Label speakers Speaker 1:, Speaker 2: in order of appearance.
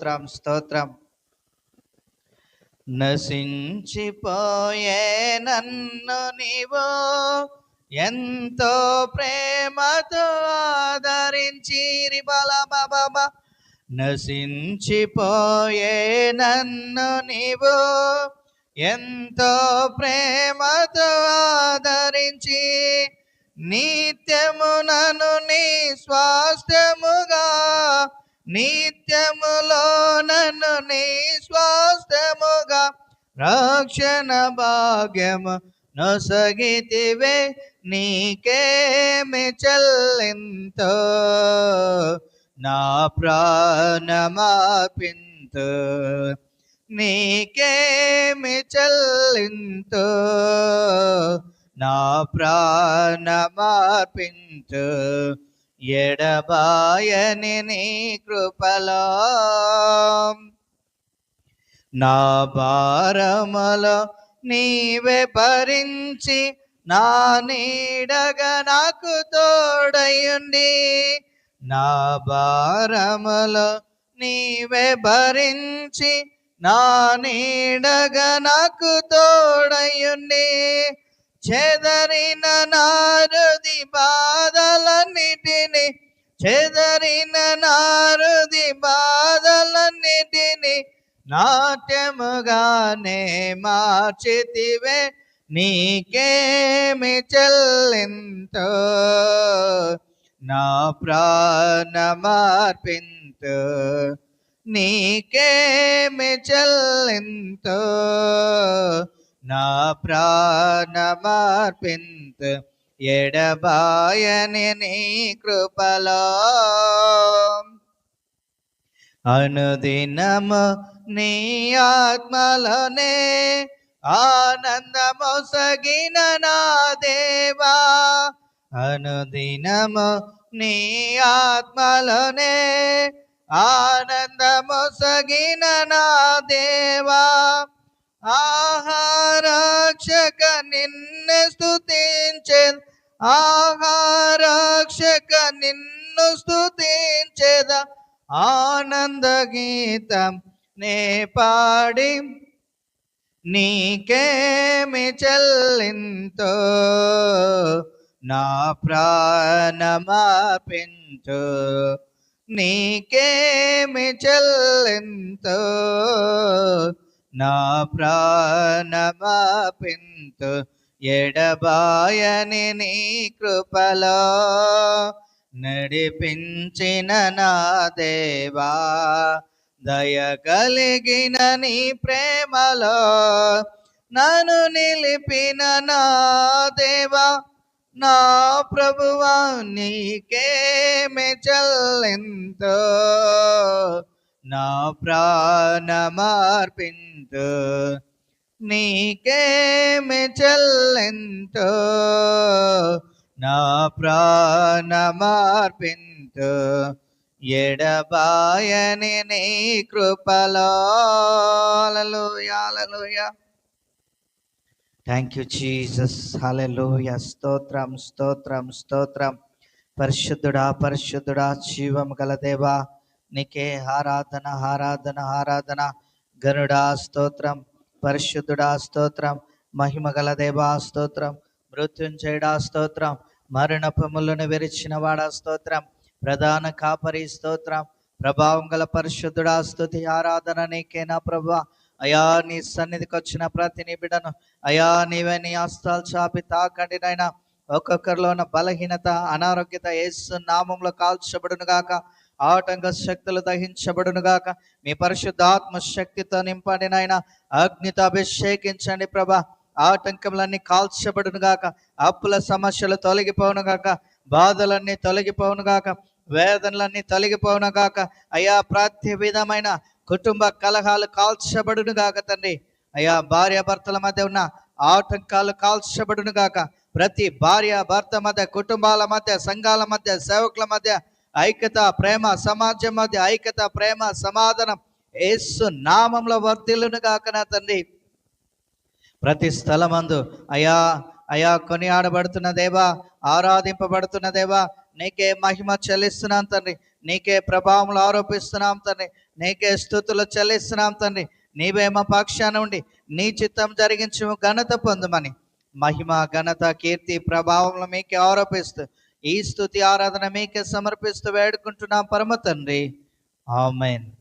Speaker 1: స్తోత్రం స్తోత్రం. నశించిపోయే నన్ను నీవు ఎంతో ప్రేమతో ఆదరించి బల బాబా నశించిపోయే నన్ను నీవు ఎంతో ప్రేమతో ఆదరించి నిత్యము నన్ను నీ స్వాస్థ్యముగా నిత్యములో నన్ను నీ స్వాస్థ్యముగా రక్షణ భాగ్యము నొసగితివే నీకేమి చెల్లింతో? నా ప్రాణమాపింతు నీకేమి చెల్లింతో? నా ప్రాణమార్పించు ఎడబాయని నీ కృపలో. నా భారములో నీవే భరించి నా నీడగా నాకు తోడయుండి. నా భారములో నీవే భరించి నా నీడగా నాకు తోడయుండి. చెదరిన నారుది బాధలన్నిటిని చెదరిన నారుది బాధలన్నిటిని నాట్యముగానే మార్చితివే నీకేమి చెల్లింతో? నా ప్రాణమార్పింతు. నీకేమి చెల్లింతో? నా ప్రాణమార్పింతు ఎడబాయని నీ కృపలో. అనుదినము నీ ఆత్మలోనే ఆనందము సగిన నా దేవా. అనుదినము నీ ఆత్మలోనే ఆనందము సగిన నా దేవా. ఆహా ఆహారక్షక నిన్ను స్తుతించేద. ఆహారక్షక నిన్ను స్థుతించేద ఆనంద గీతం నే పాడి నీకేమి చెల్లింతో. నా ప్రాణమాపించు నీకేమి చెల్లింతో. నా ప్రాణమాపింతు ఎడబాయని నీ కృపలో. నడిపించిన నా దేవా దయ కలిగిన నీ ప్రేమలో. నన్ను నిలిపిన నా దేవా నా ప్రభువా నీకేమి చెల్లింతో. నా ప్రాణమార్పింతు నీకేమి చెల్లింతో? నా ప్రాణమార్పింతు ఎడబాయని నీ కృపలో. Thank you Jesus hallelujah. స్తోత్రం స్తోత్రం స్తోత్రం. పరిశుద్ధుడా పరిశుద్ధుడా జీవం గల దేవా. నీకే ఆరాధన ఆరాధన ఆరాధన. గరుడా స్తోత్రం పరిశుద్ధుడా స్తోత్రం మహిమ గల దేవా స్తోత్రం మృత్యుంజయుడా స్తోత్రం మరణపములను విరిచిన వాడా స్తోత్రం ప్రధాన కాపరి స్తోత్రం ప్రభావం గల పరిశుద్ధుడా స్తుతి ఆరాధన నీకేనా ప్రభా. అయా నీ సన్నిధికి వచ్చిన ప్రతి నిబిడను అయా నీవే నీ అస్తాలు చాపి తాకండినైనా ఒక్కొక్కరిలో ఉన్న బలహీనత అనారోగ్యత ఏసు నామంలో కాల్చబడును గాక. ఆటంక శక్తులు దహించబడును గాక. మీ పరిశుద్ధాత్మ శక్తితో నింపండి నాయన. అగ్నితో అభిషేకించండి ప్రభా. ఆటంకములన్నీ కాల్చబడును గాక. అప్పుల సమస్యలు తొలగిపోవును గాక. బాధలన్నీ తొలగిపోవును గాక. వేదనలన్నీ తొలగిపోవును గాక. అయా ప్రతి విధమైన కుటుంబ కలహాలు కాల్చబడునుగాక తండ్రి. అయా భార్య భర్తల మధ్య ఉన్న ఆటంకాలు కాల్చబడును గాక. ప్రతి భార్య భర్త మధ్య కుటుంబాల మధ్య సంఘాల మధ్య సేవకుల మధ్య ఐక్యత ప్రేమ సమాజం మధ్య ఐక్యత ప్రేమ సమాధానం. ఏసు నామంలో వర్ధిల్లును కాక నా తండ్రి. ప్రతి స్థలమందు అయా అయా కొనియాడబడుతున్న దేవా ఆరాధింపబడుతున్న దేవా నీకే మహిమ చెల్లిస్తున్నాం తండ్రి. నీకే ప్రభావములు ఆరోపిస్తున్నాం తండ్రి. నీకే స్థుతులు చెల్లిస్తున్నాం తండ్రి. నీవే మా పక్షాన ఉండి నీ చిత్తం జరిగించు ఘనత పొందమని. మహిమ ఘనత కీర్తి ప్రభావంలో మీకే ఆరోపిస్తూ ఈ స్థుతి ఆరాధన మీకే సమర్పిస్తూ వేడుకుంటున్నాం పరమ తండ్రి. ఆమెన్.